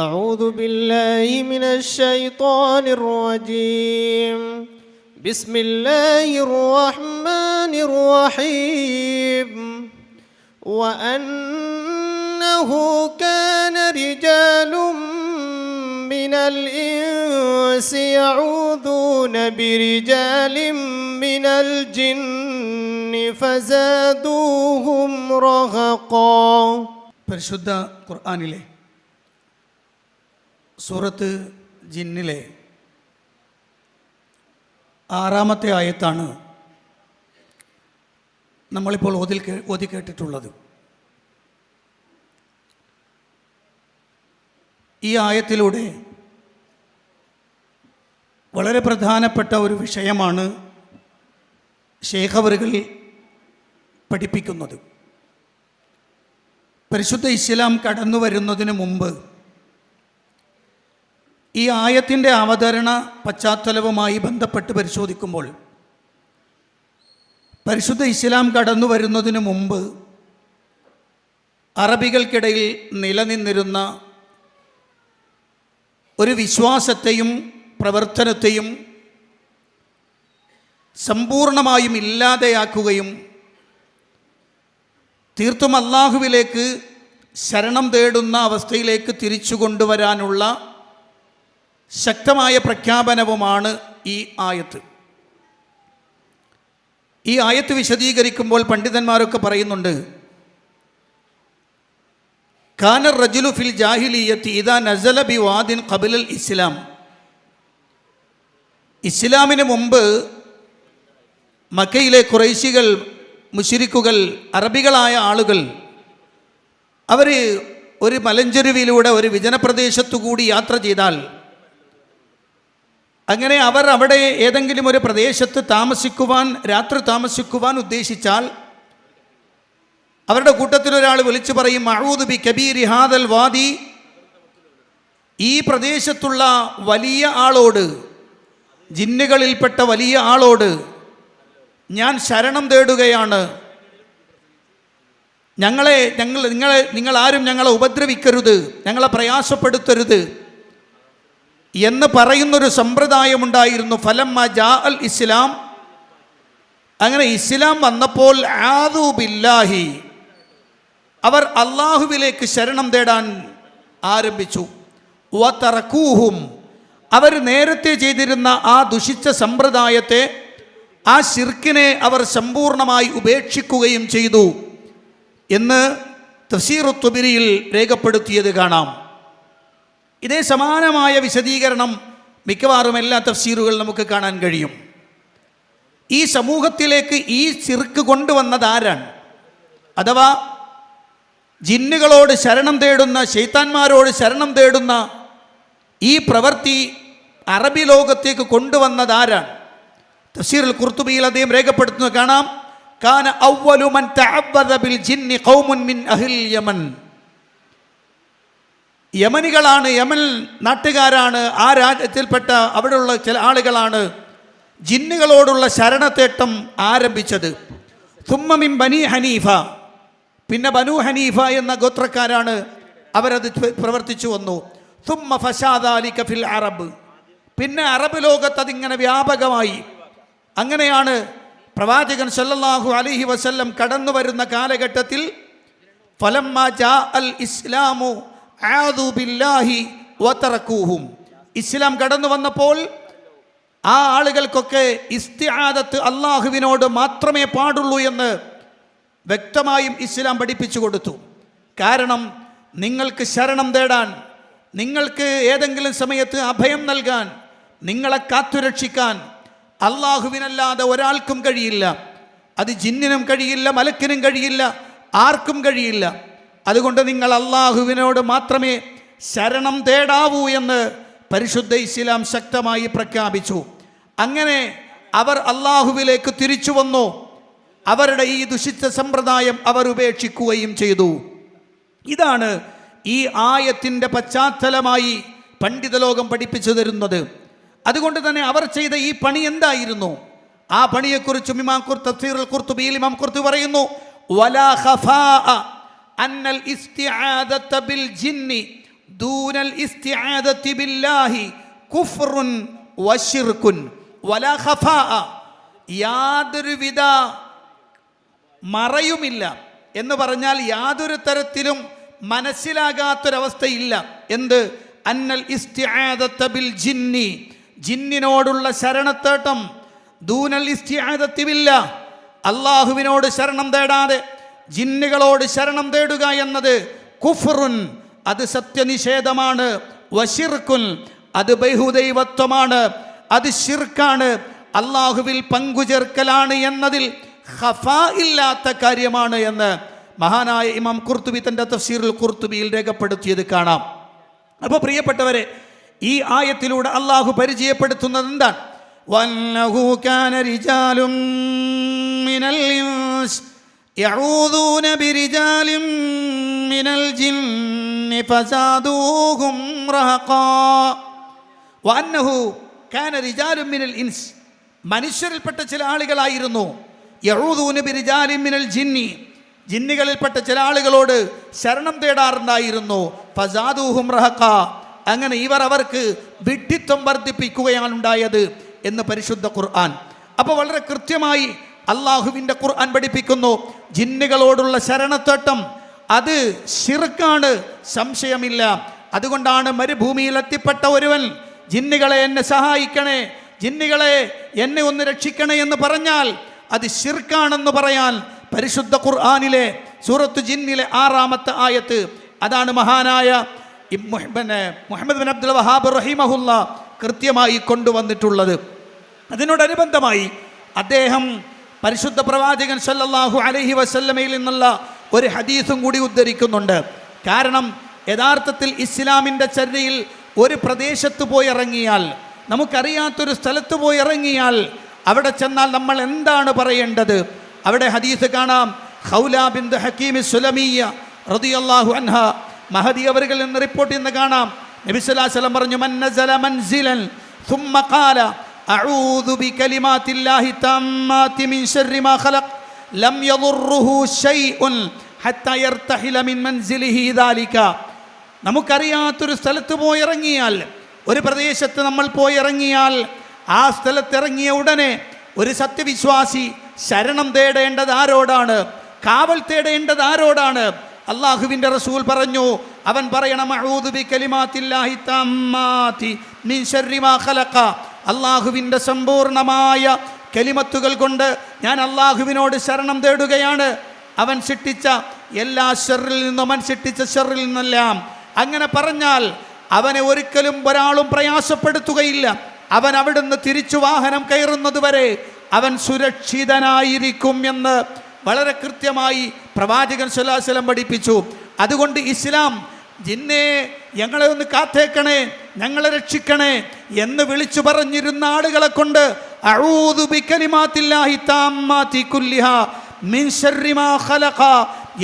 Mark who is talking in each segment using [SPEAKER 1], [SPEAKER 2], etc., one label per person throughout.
[SPEAKER 1] أعوذ بالله من الشيطان الرجيم بسم الله الرحمن الرحيم وأنه كان رجال من الإنس يعوذون برجال من الجن فزادوهم رهقا
[SPEAKER 2] പരിശുദ്ധ ഖുർആാനിലെ സൂറത്ത് ജിന്നിലെ ആറാമത്തെ ആയത്താണ് നമ്മളിപ്പോൾ ഓതിൽ ഓതി കേട്ടിട്ടുള്ളത്. ഈ ആയത്തിലൂടെ വളരെ പ്രധാനപ്പെട്ട ഒരു വിഷയമാണ് ശേഖവറുകൾ പഠിപ്പിക്കുന്നത്. പരിശുദ്ധ ഇസ്ലാം കടന്നു വരുന്നതിന് മുമ്പ് ഈ ആയത്തിന്റെ അവതരണ പശ്ചാത്തലവുമായി ബന്ധപ്പെട്ട് പരിശോധിക്കുമ്പോൾ പരിശുദ്ധ ഇസ്ലാം കടന്നു വരുന്നതിന് മുമ്പ് അറബികൾക്കിടയിൽ നിലനിന്നിരുന്ന ഒരു വിശ്വാസത്തെയും പ്രവർത്തനത്തെയും സമ്പൂർണമായും ഇല്ലാതെയാക്കുകയും തീർത്തും അള്ളാഹുവിലേക്ക് ശരണം തേടുന്ന അവസ്ഥയിലേക്ക് തിരിച്ചു കൊണ്ടുവരാനുള്ള ശക്തമായ പ്രഖ്യാപനവുമാണ് ഈ ആയത്ത്. ഈ ആയത്ത് വിശദീകരിക്കുമ്പോൾ പണ്ഡിതന്മാരൊക്കെ പറയുന്നുണ്ട് ഖാനർ റജുലു ഫിൽ ജാഹിലിയത്ത് ഇതാ നസല ബി വാദിൻ കബിലൽ ഇസ്ലാം. ഇസ്ലാമിന് മുമ്പ് മക്കയിലെ കുറൈശികൾ മുഷിരിക്കുകൾ അറബികളായ ആളുകൾ അവർ ഒരു മലഞ്ചെരുവിലൂടെ ഒരു വിജനപ്രദേശത്തു കൂടി യാത്ര ചെയ്താൽ അങ്ങനെ അവർ അവിടെ ഏതെങ്കിലും ഒരു പ്രദേശത്ത് താമസിക്കുവാൻ രാത്രി താമസിക്കുവാൻ ഉദ്ദേശിച്ചാൽ അവരുടെ കൂട്ടത്തിൽ ഒരാൾ വിളിച്ചു പറയും മഹൂദ് ബി കബീർ ഹാദൽ വാദി. ഈ പ്രദേശത്തുള്ള വലിയ ആളോട് ജിന്നുകളിൽപ്പെട്ട വലിയ ആളോട് ഞാൻ ശരണം തേടുകയാണ്. ഞങ്ങളെ ഞങ്ങൾ നിങ്ങളെ നിങ്ങൾ ആരും ഞങ്ങളെ ഉപദ്രവിക്കരുത് ഞങ്ങളെ പ്രയാസപ്പെടുത്തരുത്. എന്ന് പറയുന്നൊരു സമ്പ്രദായമുണ്ടായിരുന്നു ഫലം ജാ അൽ ഇസ്ലാം. അങ്ങനെ ഇസ്ലാം വന്നപ്പോൾ ആദു ബില്ലാഹി. അവർ അള്ളാഹുവിലേക്ക് ശരണം തേടാൻ ആരംഭിച്ചു. വത്തറക്കൂഹും അവർ നേരത്തെ ചെയ്തിരുന്ന ആ ദുഷിച്ച സമ്പ്രദായത്തെ ആ ശിർക്കിനെ അവർ സമ്പൂർണമായി ഉപേക്ഷിക്കുകയും ചെയ്തു എന്ന് തസീറുത്തുബിരിയിൽ രേഖപ്പെടുത്തിയത് കാണാം. ഇതേ സമാനമായ വിശദീകരണം മിക്കവാറും എല്ലാ തഫ്സീറുകൾ നമുക്ക് കാണാൻ കഴിയും. ഈ സമൂഹത്തിലേക്ക് ഈ ചിർക്ക് കൊണ്ടുവന്നത് ആരാണ് അഥവാ ജിന്നുകളോട് ശരണം തേടുന്ന ശൈത്താന്മാരോട് ശരണം തേടുന്ന ഈ പ്രവൃത്തി അറബി ലോകത്തേക്ക് കൊണ്ടുവന്നത് ആരാണ് തഫ്സീറുൽ കുർത്തുബിയിൽ അദ്ദേഹം രേഖപ്പെടുത്തുന്നത് കാണാം. കാന അവ്വലു മൻ തഅവ്വദ ബിൽ ജിന്നി ഖൗമുൻ മിൻ അഹിൽ യമൻ. യമനികളാണ് യമൻ നാട്ടുകാരാണ് ആ രാജ്യത്തിൽപ്പെട്ട അവിടെയുള്ള ചില ആളുകളാണ് ജിന്നുകളോടുള്ള ശരണത്തേട്ടം ആരംഭിച്ചത്. തുമ്മമിൻ ബനി ഹനീഫ. പിന്നെ ബനു ഹനീഫ എന്ന ഗോത്രക്കാരാണ് അവരത് പ്രവർത്തിച്ചു വന്നു. തുമ്മ ഫഷാദാലിക കഫിൽ അറബ്. പിന്നെ അറബ് ലോകത്ത് അതിങ്ങനെ വ്യാപകമായി. അങ്ങനെയാണ് പ്രവാചകൻ സല്ലല്ലാഹു അലൈഹി വസല്ലം കടന്നു വരുന്ന കാലഘട്ടത്തിൽ ഫലം മാ ജാ അൽ ഇസ്ലാമു ആദു ബില്ലാഹി വതറക്കൂഹും. ഇസ്ലാം കടന്നു വന്നപ്പോൾ ആ ആളുകൾക്കൊക്കെ ഇസ്തിഹാദത്ത് അള്ളാഹുവിനോട് മാത്രമേ പാടുള്ളൂ എന്ന് വ്യക്തമായും ഇസ്ലാം പഠിപ്പിച്ചു കൊടുത്തു. കാരണം നിങ്ങൾക്ക് ശരണം തേടാൻ നിങ്ങൾക്ക് ഏതെങ്കിലും സമയത്ത് അഭയം നൽകാൻ നിങ്ങളെ കാത്തുരക്ഷിക്കാൻ അള്ളാഹുവിനല്ലാതെ ഒരാൾക്കും കഴിയില്ല. അത് ജിന്നിനും കഴിയില്ല മലക്കിനും കഴിയില്ല ആർക്കും കഴിയില്ല. അതുകൊണ്ട് നിങ്ങൾ അള്ളാഹുവിനോട് മാത്രമേ ശരണം തേടാവൂ എന്ന് പരിശുദ്ധ ഇസ്ലാം ശക്തമായി പ്രഖ്യാപിച്ചു. അങ്ങനെ അവർ അള്ളാഹുവിലേക്ക് തിരിച്ചു വന്നു. അവരുടെ ഈ ദുഷിച്ച സമ്പ്രദായം അവർ ഉപേക്ഷിക്കുകയും ചെയ്തു. ഇതാണ് ഈ ആയത്തിന്റെ പശ്ചാത്തലമായി പണ്ഡിത ലോകം പഠിപ്പിച്ചു തരുന്നത്. അതുകൊണ്ട് തന്നെ അവർ ചെയ്ത ഈ പണി എന്തായിരുന്നു? ആ പണിയെക്കുറിച്ച് ഇമാം കുർ തഫ്സീറുൽ ഖുർത്തുബിയിൽ ഇമാം കുർത്ത് പറയുന്നു വലാ ഖഫാഅ അന്നൽ ബിൽ ജിന്നി ദൂനൽ ബില്ലാഹി കുഫ്റുൻ വശിർക്കുൻ വലാ ഖഫാഅ. യാതൊരുവിധ മറയുമില്ല എന്ന് പറഞ്ഞാൽ യാതൊരു തരത്തിലും മനസ്സിലാകാത്തൊരവസ്ഥയില്ല. എന്ത്? അന്നൽ ബിൽ ജിന്നി ജിന്നിനോടുള്ള ശരണത്തേട്ടം ദൂനൽ ഇസ്തിയാദത്തിവില്ല അള്ളാഹുവിനോട് ശരണം തേടാതെ ജിന്നുകളോട് ശരണം തേടുക എന്നത് കുഫറുൻ അത് സത്യനിഷേധമാണ്. വശിർക്കുൻ അത് ബഹുദൈവത്വമാണ്. അത് ഷിർക്കാണ് അള്ളാഹുവിൽ പങ്കുചേർക്കലാണ് എന്നതിൽ ഖഫാ ഇല്ലാത്ത കാര്യമാണ് എന്ന് മഹാനായ ഇമാം കുർത്തുബി തന്റെ തഫ്സീറിൽ കുർത്തുബിയിൽ രേഖപ്പെടുത്തിയത് കാണാം. അപ്പോൾ പ്രിയപ്പെട്ടവരെ ഈ ആയത്തിലൂടെ അള്ളാഹു പരിചയപ്പെടുത്തുന്നത് എന്താണ്? വന്നഹു കാന റിജാലും മിനൽ ഇൻസ് يعوذون برجال من الجن فزادوهم رهقا وأنه كان رجال من الإنس മനുഷ്യരിൽപ്പെട്ട ചില ആളുകളായിരുന്നു യഹൂദൂന ബിരിജാലിൻ മിനൽ ജിന്നി ജിന്നുകളിൽപ്പെട്ട ചില ആളുകളോട് ശരണം തേടാറുണ്ടായിരുന്നു ഫസാദൂഹും റഹക്ക അങ്ങനെ ഇവർ അവർക്ക് വിഡ്ഢിത്വം വർദ്ധിപ്പിക്കുകയാണ് ഉണ്ടായത് എന്ന് പരിശുദ്ധ ഖുർആൻ അപ്പോൾ വളരെ കൃത്യമായി അള്ളാഹുവിന്റെ ഖുർആൻ പഠിപ്പിക്കുന്നു. ജിന്നുകളോടുള്ള ശരണത്തേട്ടം അത് ശിർക്കാണ് സംശയമില്ല. അതുകൊണ്ടാണ് മരുഭൂമിയിൽ എത്തിപ്പെട്ട ഒരുവൻ ജിന്നുകളെ എന്നെ സഹായിക്കണേ ജിന്നുകളെ എന്നെ ഒന്ന് രക്ഷിക്കണേ എന്ന് പറഞ്ഞാൽ അത് ശിർക്കാണെന്ന് പറയാൻ പരിശുദ്ധ ഖുർആാനിലെ സൂറത്ത് ജിന്നിലെ ആറാമത്തെ ആയത്ത് അതാണ് മഹാനായ പിന്നെ മുഹമ്മദ് ബിൻ അബ്ദുൽ വഹാബ് റഹിമഹുല്ല കൃത്യമായി കൊണ്ടുവന്നിട്ടുള്ളത്. അതിനോടനുബന്ധമായി അദ്ദേഹം പരിശുദ്ധ പ്രവാചകൻ സല്ലല്ലാഹു അലൈഹി വസല്ലമയിൽ നിന്നുള്ള ഒരു ഹദീസും കൂടി ഉദ്ധരിക്കുന്നുണ്ട് കാരണം യഥാർത്ഥത്തിൽ ഇസ്ലാമിൻ്റെ ചര്യയിൽ ഒരു പ്രദേശത്ത് പോയി ഇറങ്ങിയാൽ നമുക്കറിയാത്തൊരു സ്ഥലത്ത് പോയി ഇറങ്ങിയാൽ അവിടെ ചെന്നാൽ നമ്മൾ എന്താണ് പറയേണ്ടത് അവിടെ ഹദീസ് കാണാം ഖൗല ബിന്ദു ഹക്കീമി സുലമിയ റളിയല്ലാഹു അൻഹ മഹദി അവരിൽ നിന്ന് റിപ്പോർട്ട് ചെയ്യുന്ന കാണാം നബി സല്ലല്ലാഹു അലൈഹി വസല്ലം പറഞ്ഞു മൻ നസല മൻസിലൻ ثم قال أعوذ بكلمات الله التامات من شر ما خلق لم يضره شيء حتى يرتحل من منزله ذلك നമുക്കറിയാത്തൊരു സ്ഥലത്ത് പോയി ഇറങ്ങിയാൽ ഒരു പ്രദേശത്ത് നമ്മൾ പോയി ഇറങ്ങിയാൽ ആ സ്ഥലത്ത് ഇറങ്ങിയ ഉടനെ ഒരു സത്യവിശ്വാസി ശരണം തേടേണ്ടത് ആരോടാണ് കാവൽ തേടേണ്ടത് ആരോടാണ് അള്ളാഹുവിൻ്റെ റസൂൽ പറഞ്ഞു അവൻ പറയണം അള്ളാഹുവിന്റെ സമ്പൂർണമായ കെലിമത്തുകൾ കൊണ്ട് ഞാൻ അള്ളാഹുവിനോട് ശരണം തേടുകയാണ്. അവൻ ശിട്ടിച്ച എല്ലാ ഷെറിൽ നിന്നും അവൻ ശിട്ടിച്ച ഷെറിൽ നിന്നെല്ലാം. അങ്ങനെ പറഞ്ഞാൽ അവനെ ഒരിക്കലും ഒരാളും പ്രയാസപ്പെടുത്തുകയില്ല. അവൻ അവിടുന്ന് തിരിച്ചു വാഹനം കയറുന്നത് വരെ അവൻ സുരക്ഷിതനായിരിക്കും എന്ന് വളരെ കൃത്യമായി പ്രവാചകൻ സുല്ലാസ്ലം പഠിപ്പിച്ചു. അതുകൊണ്ട് ഇസ്ലാം ജിന്നെ ഞങ്ങളെ ഒന്ന് കാത്തേക്കണേ. ഞങ്ങളെ രക്ഷിക്കണേ എന്ന് വിളിച്ചു പറഞ്ഞിരുന്ന ആളുകളെ കൊണ്ട്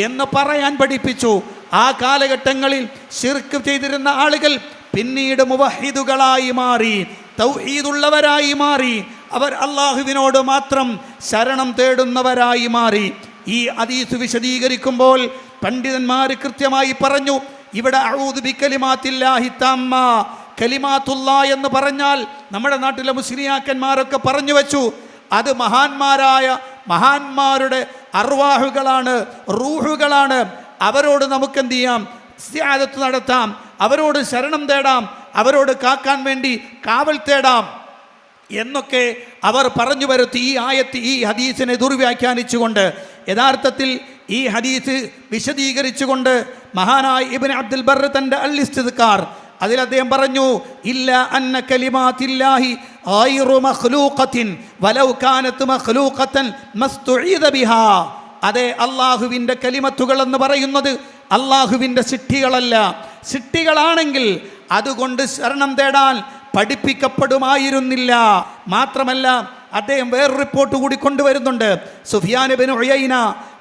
[SPEAKER 2] എന്ന് പറയാൻ പഠിപ്പിച്ചു. ആ കാലഘട്ടങ്ങളിൽ ശിർക്ക് ചെയ്തിരുന്ന ആളുകൾ പിന്നീട് മുവഹിദുകളായി മാറി തൗഹീദുള്ളവരായി മാറി. അവർ അള്ളാഹുവിനോട് മാത്രം ശരണം തേടുന്നവരായി മാറി. ഈ അതീസ് വിശദീകരിക്കുമ്പോൾ പണ്ഡിതന്മാർ കൃത്യമായി പറഞ്ഞു ഇവിടെ അഊദു ബിക്കലിമാത്തില്ലാഹി തമ്മ കലിമാത്തുള്ള എന്ന് പറഞ്ഞാൽ നമ്മുടെ നാട്ടിലെ മുസ്ലിയാക്കന്മാരൊക്കെ പറഞ്ഞു വെച്ചു. അത് മഹാന്മാരായ മഹാന്മാരുടെ അർവാഹുകളാണ് റൂഹുകളാണ്. അവരോട് നമുക്ക് എന്ത് ചെയ്യാം? സ്യാദത്ത് നടത്താം. അവരോട് ശരണം തേടാം. അവരോട് കാക്കാൻ വേണ്ടി കാവൽ തേടാം. എന്നൊക്കെ അവർ പറഞ്ഞു വരുത്തി ഈ ആയത്ത് ഈ ഹദീസിനെ ദുർവ്യാഖ്യാനിച്ചുകൊണ്ട്. യഥാർത്ഥത്തിൽ ഈ ഹദീസ് വിശദീകരിച്ചുകൊണ്ട് മഹാനായ ഇബിൻ അബ്ദുൽ ബർ തന്റെ അൽ അല്ലിസ്തുകാർ അതിൽ അദ്ദേഹം പറഞ്ഞു ഇല്ല അന്ന കലിമാത്തില്ലാഹി ഐറു മഖ്ലൂഖത്തിൻ വലൗ കാനത്ത് മഖ്ലൂഖത്തൻ മസ്തുഈദ ബിഹാ. അതെ അള്ളാഹുവിന്റെ കലിമത്തുകൾ എന്ന് പറയുന്നത് അള്ളാഹുവിന്റെ സിട്ടികളല്ല. സിട്ടികളാണെങ്കിൽ അതുകൊണ്ട് ശരണം തേടാൻ പഠിപ്പിക്കപ്പെടുമായിരുന്നില്ല. മാത്രമല്ല അദ്ദേഹം വേറൊരു റിപ്പോർട്ട് കൂടി കൊണ്ടുവരുന്നുണ്ട്. സുഫിയാൻ ബിൻ ഉയൈന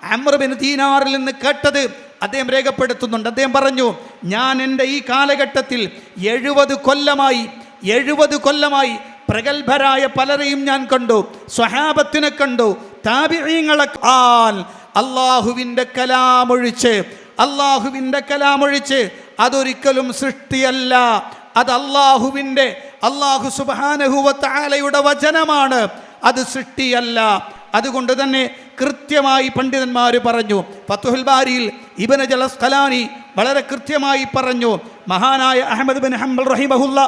[SPEAKER 2] അമ്ര ബിൻ ദീനാറിൽ നിന്ന് കേട്ടത് അദ്ദേഹം രേഖപ്പെടുത്തുന്നുണ്ട്. അദ്ദേഹം പറഞ്ഞു ഞാൻ എന്റെ ഈ കാലഘട്ടത്തിൽ എഴുപത് കൊല്ലമായി എഴുപത് കൊല്ലമായി പ്രഗത്ഭരായ പലരെയും ഞാൻ കണ്ടു സ്വഹാബത്തിനെ കണ്ടു താപിഴയങ്ങളെ ആൽ അള്ളാഹുവിന്റെ കലാമൊഴിച്ച് അള്ളാഹുവിന്റെ കലാമൊഴിച്ച് അതൊരിക്കലും സൃഷ്ടിയല്ല. അത് അള്ളാഹുവിന്റെ അള്ളാഹു സുബാനഹുവത്താലയുടെ വചനമാണ്. അത് സൃഷ്ടിയല്ല. അതുകൊണ്ട് തന്നെ കൃത്യമായി പണ്ഡിതന്മാർ പറഞ്ഞു ഫത്തുഹുൽ ബാരിയിൽ ഇബന ജലസ്കലാനി വളരെ കൃത്യമായി പറഞ്ഞു മഹാനായ അഹമ്മദ് ബിൻ ഹംബൽ റഹിമഹുല്ല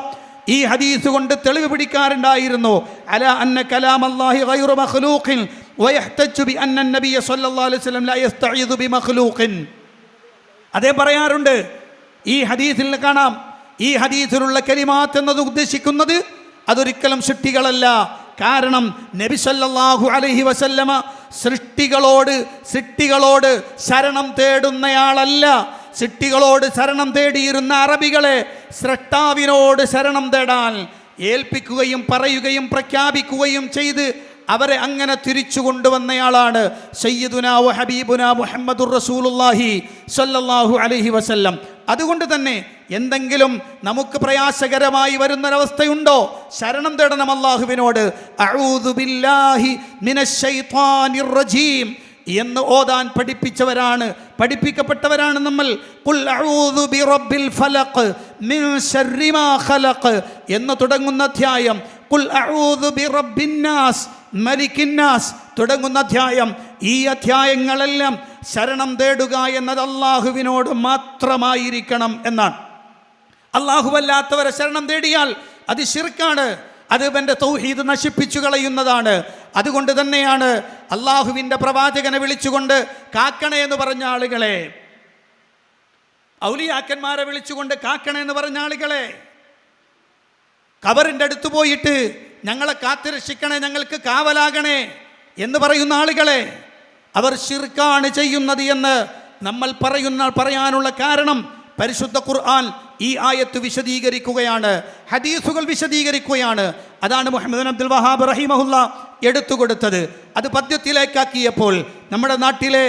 [SPEAKER 2] ഈ ഹദീസ് കൊണ്ട് തെളിവ് പിടിക്കാറുണ്ടായിരുന്നു അല അന്ന കലാം അല്ലാഹി ഗൈറു മഖ്ലൂഖിൻ വയഹ്തജു ബി അന്ന നബിയ സല്ലല്ലാഹു അലൈഹി വസല്ലം ലാ യസ്തഈദു ബി മഖ്ലൂഖിൻ. അതേ പറയാറുണ്ട് ഈ ഹദീസിൽ കാണാം ഈ ഹദീസിലുള്ള കലിമാത്ത് എന്നത് ഉദ്ദേശിക്കുന്നത് അതൊരിക്കലും സൃഷ്ടികളല്ല കാരണം നബി സല്ലല്ലാഹു അലൈഹി വസല്ലമ സൃഷ്ടികളോട് സൃഷ്ടികളോട് ശരണം തേടുന്നയാളല്ല. സൃഷ്ടികളോട് ശരണം തേടിയിരുന്ന അറബികളെ സ്രഷ്ടാവിനോട് ശരണം തേടാൻ ഏൽപ്പിക്കുകയും പറയുകയും പ്രഖ്യാപിക്കുകയും ചെയ്ത് അവരെ അങ്ങനെ തിരിച്ചു കൊണ്ടുവന്നയാളാണ് സയ്യിദുന ഹബീബുന മുഹമ്മദുർ റസൂലുള്ളാഹി സല്ലല്ലാഹു അലൈഹി വസല്ലം. അതുകൊണ്ട് തന്നെ എന്തെങ്കിലും നമുക്ക് പ്രയാസകരമായി വരുന്നൊരവസ്ഥയുണ്ടോ? ശരണം തേടണം അള്ളാഹുവിനോട്. എന്ന് ഓതാൻ പഠിപ്പിച്ചവരാണ് പഠിപ്പിക്കപ്പെട്ടവരാണ് നമ്മൾ. എന്ന് തുടങ്ങുന്ന അധ്യായം തുടങ്ങുന്ന അധ്യായം ഈ അധ്യായങ്ങളെല്ലാം ശരണം തേടുക എന്നത് അള്ളാഹുവിനോട് മാത്രമായിരിക്കണം എന്നാണ്. അള്ളാഹുവല്ലാത്തവരെ ശരണം തേടിയാൽ അത് ശിർക്കാണ്. അത് ഇവന്റെ തൗഹീദ് നശിപ്പിച്ചു കളയുന്നതാണ്. അതുകൊണ്ട് തന്നെയാണ് അള്ളാഹുവിന്റെ പ്രവാചകനെ വിളിച്ചുകൊണ്ട് കാക്കണ എന്ന് പറഞ്ഞ ആളുകളെ. ഔലിയാക്കന്മാരെ വിളിച്ചുകൊണ്ട് കാക്കണ എന്ന് പറഞ്ഞ ആളുകളെ. കബറിന്റെ അടുത്ത് പോയിട്ട് ഞങ്ങളെ കാത്തുരക്ഷിക്കണേ ഞങ്ങൾക്ക് കാവലാകണേ എന്ന് പറയുന്ന ആളുകളെ. അവർ ശിർക്കാണ് ചെയ്യുന്നത് എന്ന് നമ്മൾ പറയുന്ന പറയാനുള്ള കാരണം പരിശുദ്ധ ഖുർആൻ ഈ ആയത്ത് വിശദീകരിക്കുകയാണ് ഹദീസുകൾ വിശദീകരിക്കുകയാണ് അതാണ് മുഹമ്മദ് അബ്ദുൽ വഹാബ് റഹിമഹുല്ല എടുത്തു കൊടുത്തത് അത് പദ്യത്തിലേക്കാക്കിയപ്പോൾ നമ്മുടെ നാട്ടിലെ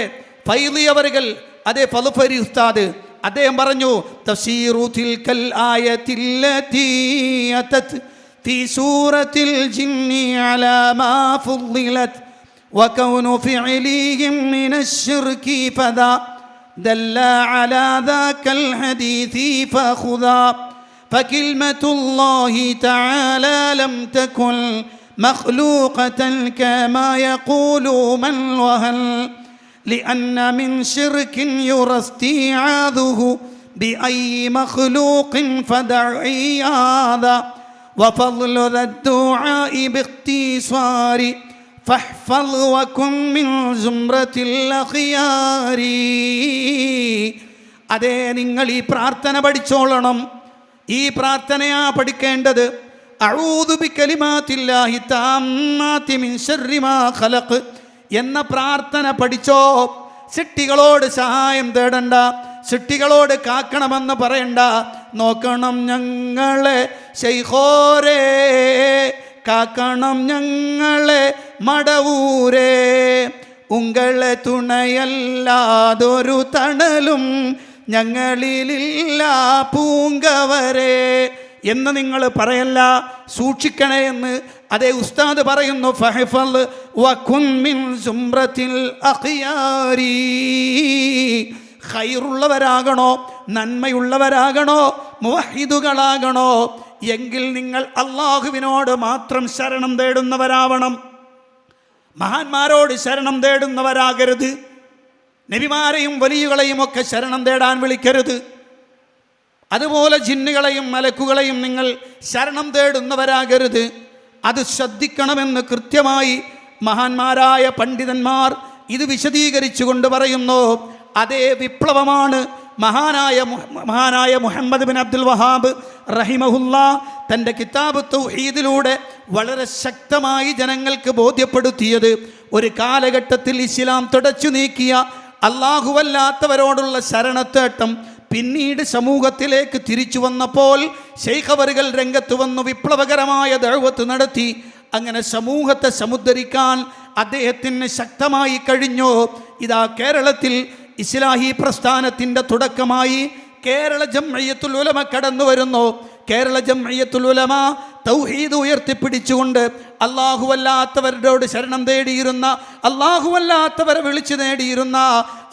[SPEAKER 2] ഫൈലിയവറുകൾ അതേ ഫലുഫരി ഉസ്താദ് അദ്ദേഹം പറഞ്ഞു തഫ്സീറു തിൽക്കൽ ആയത്തില്ലതീ അതത് في سورة الجن على ما فضلت وكون فعلهم من الشرك فذا دل على ذاك الحديث فخذا فكلمة الله تعالى لم تكن مخلوقة كما يقول من وهل لأن من شرك يرى استيعاذه بأي مخلوق فدع هذا وفضل ذا الدعاء باختصار فاحفظ وكن من زمرة الأخيار അതേ നിങ്ങൾ ഈ പ്രാർത്ഥന പഠിച്ചോളണം ഈ പ്രാർത്ഥനയാ പഠിക്കേണ്ടത് അഊദു ബികലിമാത്തില്ലാഹി താമ്മാതി മിൻ ശർരി മാ ഖലഖ് എന്ന പ്രാർത്ഥന പഠിച്ചോ സിട്ടികളോട് സഹായം തേടണ്ട സിട്ടികളോട് കാക്കണമെന്ന് പറയണ്ട നോക്കണം ഞങ്ങളെ ശൈഖോരേ കാക്കണം ഞങ്ങളെ മടവൂരേ. ഉങ്ങളെ തുണയല്ലാതൊരു തണലും ഞങ്ങളിലില്ല പൂങ്കവരെ. എന്ന് നിങ്ങൾ പറയല്ല സൂക്ഷിക്കണേ എന്ന് അതേ ഉസ്താദ് പറയുന്നു ഫഹഫൽ വകുൻ മിൻ സുംറത്തിൽ അഖിയാരി. ഖൈറുള്ളവരാകണോ നന്മയുള്ളവരാകണോ മുവഹിദുകളാകണോ എങ്കിൽ നിങ്ങൾ അള്ളാഹുവിനോട് മാത്രം ശരണം തേടുന്നവരാവണം. മഹാന്മാരോട് ശരണം തേടുന്നവരാകരുത്. നബിമാരെയും വലിയുകളെയും ഒക്കെ ശരണം തേടാൻ വിളിക്കരുത്. അതുപോലെ ജിന്നുകളെയും മലക്കുകളെയും നിങ്ങൾ ശരണം തേടുന്നവരാകരുത്. അത് ശ്രദ്ധിക്കണമെന്ന് കൃത്യമായി മഹാന്മാരായ പണ്ഡിതന്മാർ ഇത് വിശദീകരിച്ചുകൊണ്ട് പറയുന്നു. അതേ വിപ്ലവമാണ് മഹാനായ മഹാനായ മുഹമ്മദ് ബിൻ അബ്ദുൽ വഹാബ് റഹിമഹുല്ല തന്റെ കിതാബ് തൗഹീദിലൂടെ വളരെ ശക്തമായി ജനങ്ങൾക്ക് ബോധ്യപ്പെടുത്തിയത് ഒരു കാലഘട്ടത്തിൽ ഇസ്ലാം തുടച്ചു നീക്കിയ അള്ളാഹുവല്ലാത്തവരോടുള്ള ശരണത്തേട്ടം പിന്നീട് സമൂഹത്തിലേക്ക് തിരിച്ചു വന്നപ്പോൾ ശൈഖവറുകൾ രംഗത്ത് വന്നു വിപ്ലവകരമായ ദഴവത്ത് നടത്തി. അങ്ങനെ സമൂഹത്തെ സമുദ്ധരിക്കാൻ അദ്ദേഹത്തിന് ശക്തമായി കഴിഞ്ഞു? ഇതാ കേരളത്തിൽ ഇസ്ലാഹി പ്രസ്ഥാനത്തിന്റെ തുടക്കമായി കേരള ജംഅയ്യത്തുൽ ഉലമ കടന്നു വരുന്നു. കേരള ജംഅയ്യത്തുൽ ഉലമ തൗഹീദ് ഉയർത്തിപ്പിടിച്ചുകൊണ്ട് അല്ലാഹുവല്ലാത്തവരോട് ശരണം തേടിയിരുന്ന അല്ലാഹുവല്ലാത്തവരെ വിളിച്ചു നേടിയിരുന്ന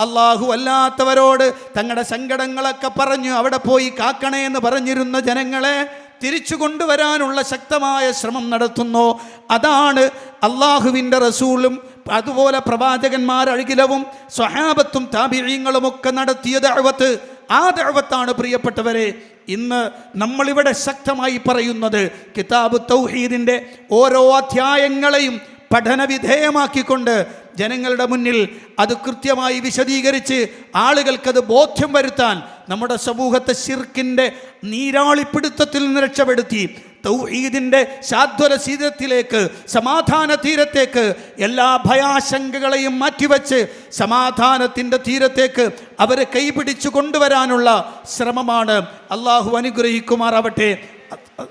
[SPEAKER 2] അല്ലാഹുവല്ലാത്തവരോട് തങ്ങളുടെ സങ്കടങ്ങളൊക്കെ പറഞ്ഞു അവിടെ പോയി കാക്കണേ എന്ന് പറഞ്ഞിരുന്ന ജനങ്ങളെ തിരിച്ചു കൊണ്ടുവരാനുള്ള ശക്തമായ ശ്രമം നടത്തുന്നു. അതാണ് അള്ളാഹുവിന്റെ റസൂലും അതുപോലെ പ്രവാചകന്മാർ അഴുകിലവും സ്വഹാബത്തും താപിഴീങ്ങളും ഒക്കെ നടത്തിയ ദഴവത്ത് ആ ദഴവത്താണ് പ്രിയപ്പെട്ടവരെ ഇന്ന് നമ്മളിവിടെ ശക്തമായി പറയുന്നത് കിതാബ് തൗഹീദിന്റെ ഓരോ അധ്യായങ്ങളെയും പഠനവിധേയമാക്കിക്കൊണ്ട് ജനങ്ങളുടെ മുന്നിൽ അത് കൃത്യമായി വിശദീകരിച്ച് ആളുകൾക്കത് ബോധ്യം വരുത്താൻ നമ്മുടെ സമൂഹത്തെ ശിർക്കിന്റെ നീരാളിപ്പിടുത്തത്തിൽ നിന്ന് രക്ഷപ്പെടുത്തി. തൗഹീദിന്റെ ശാദ്വര ശീതത്തിലേക്ക് സമാധാന തീരത്തേക്ക് എല്ലാ ഭയാശങ്കകളെയും മാറ്റിവെച്ച് സമാധാനത്തിന്റെ തീരത്തേക്ക് അവരെ കൈപിടിച്ചു കൊണ്ടുവരാനുള്ള ശ്രമമാണ് അള്ളാഹു അനുഗ്രഹിക്കുമാറാവട്ടെ.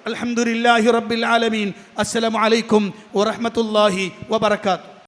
[SPEAKER 2] അൽഹംദുലില്ലാഹി റബ്ബിൽ ആലമീൻ. അസ്സലാമു അലൈക്കും വറഹ്മത്തുള്ളാഹി വബറകാതുഹു.